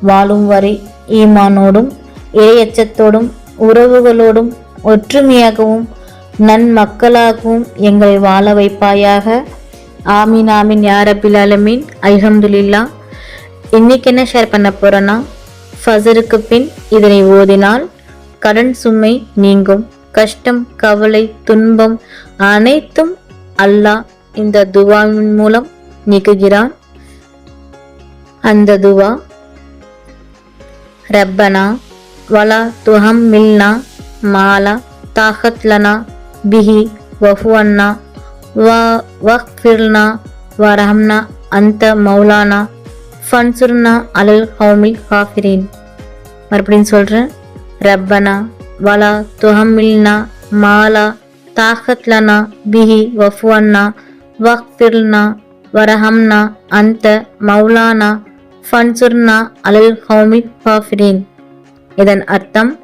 வாழும் வரை ஈமானோடும் இரையச்சத்தோடும் உறவுகளோடும் ஒற்றுமையாகவும் நன்மக்களாகவும் எங்களை வாழ வைப்பாயாக. ஆமீன் ஆமீன் யாரபில் அலமீன் அல்ஹம்துலில்லா. இன்றைக்கி என்ன ஷேர் பண்ண போகிறேன்னா ஃபசருக்கு பின் இதனை ஓதினால் கடன் சுமை நீங்கும். கஷ்டம் கவலை துன்பம் அனைத்தும் அல்லாஹ் இந்த துவாவின் மூலம் நீக்குகிறான். அந்த துவா ரப்பனா வலா துஹம் மில்னா மாலா தாகத்லனா பிஹி வஃபுவன்னா வ வஃபிர்னா வரஹம்னா அந்த மௌலானா ஃபன்சுர்னா அலல் ஹவுமில் காஃபிரின். மறுபடியும் சொல்கிறேன் ரப்பனா வலா துஹம்மில்னா மாலா தாகத்லனா பிஹி வஃபுவன்னா வஃபிர்னா வரஹம்னா அந்த மௌலானா ஃபன்சுர்னா அலல் ஹௌமி காஃபிரின் இதன் அர்த்தம்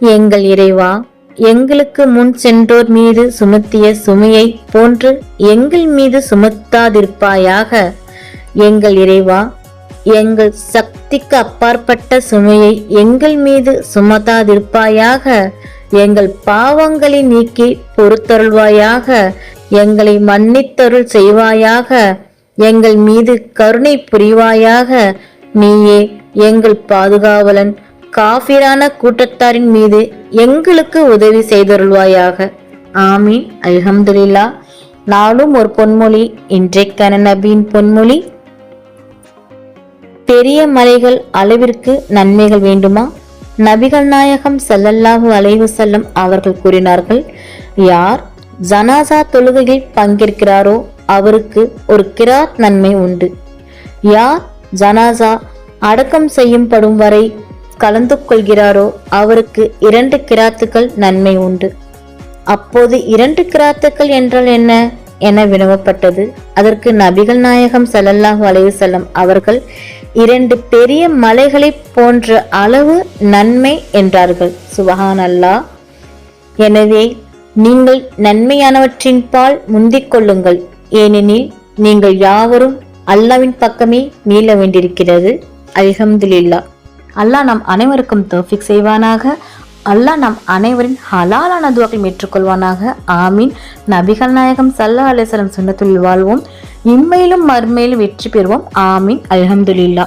எங்கள் இறைவா எங்களுக்கு முன் சென்றோர் மீது சுமத்திய சுமையை போன்று எங்கள் மீது சுமத்தாதிருப்பாயாக. எங்கள் இறைவா எங்கள் சக்திக்கு அப்பாற்பட்ட சுமையை எங்கள் மீது சுமத்தாதிருப்பாயாக. எங்கள் பாவங்களை நீக்கி பொறுத்தருள்வாயாக. எங்களை மன்னித்தருள் செய்வாயாக. எங்கள் மீது கருணை புரிவாயாக. நீயே எங்கள் பாதுகாவலன். காபிரான கூட்டத்தாரின் மீது எங்களுக்கு உதவி செய்தருள்வாயாக. ஆமீன். அல்ஹம்துலில்லா. நாளும் ஒரு பொன்மொழி இன்றைக்கான நபியின் பொன்மொழி. பெரிய மலைகள் அளவிற்கு நன்மைகள் வேண்டுமா? நபிகள் நாயகம் செல்லல்லாஹு அலைவு செல்லம் அவர்கள் கூறினார்கள் யார் ஜனாசா தொழுகையில் பங்கேற்கிறாரோ அவருக்கு ஒரு கிராத் நன்மை உண்டு. யார் ஜனாசா அடக்கம் செய்யும்படும் வரை கலந்து கொள்கிறாரோ அவருக்கு இரண்டு கிராத்துக்கள் நன்மை உண்டு. அப்போது இரண்டு கிராத்துக்கள் என்றால் என்ன? என வினவப்பட்டது. அதற்கு நபிகள் நாயகம் செல்லல்லாஹு அலைவு செல்லம் அவர்கள் இரண்டு பெரிய மலைகளை போன்ற அளவு நன்மை என்றார்கள். சுபஹான் அல்லா எனவே நீங்கள் நன்மையானவற்றின் பால் முந்திக் கொள்ளுங்கள். ஏனெனில் நீங்கள் யாவரும் அல்லாவின் பக்கமே மீள வேண்டியிருக்கிறது. அல்ஹம்துலில்லா. அல்லாஹ் நம் அனைவருக்கும் தோஃபிக் செய்வானாக. அல்லாஹ் நம் அனைவரின் ஹலாலான துவாக்கள் ஏற்றுக்கொள்வானாக. ஆமீன். நபிகள் நாயகம் சல்லா அலிஸ்லம் சுண்ணத்துள் வாழ்வோம். இம்மையிலும் மறுமையிலும் வெற்றி பெறுவோம். ஆமீன். அல்ஹம்துலில்லா.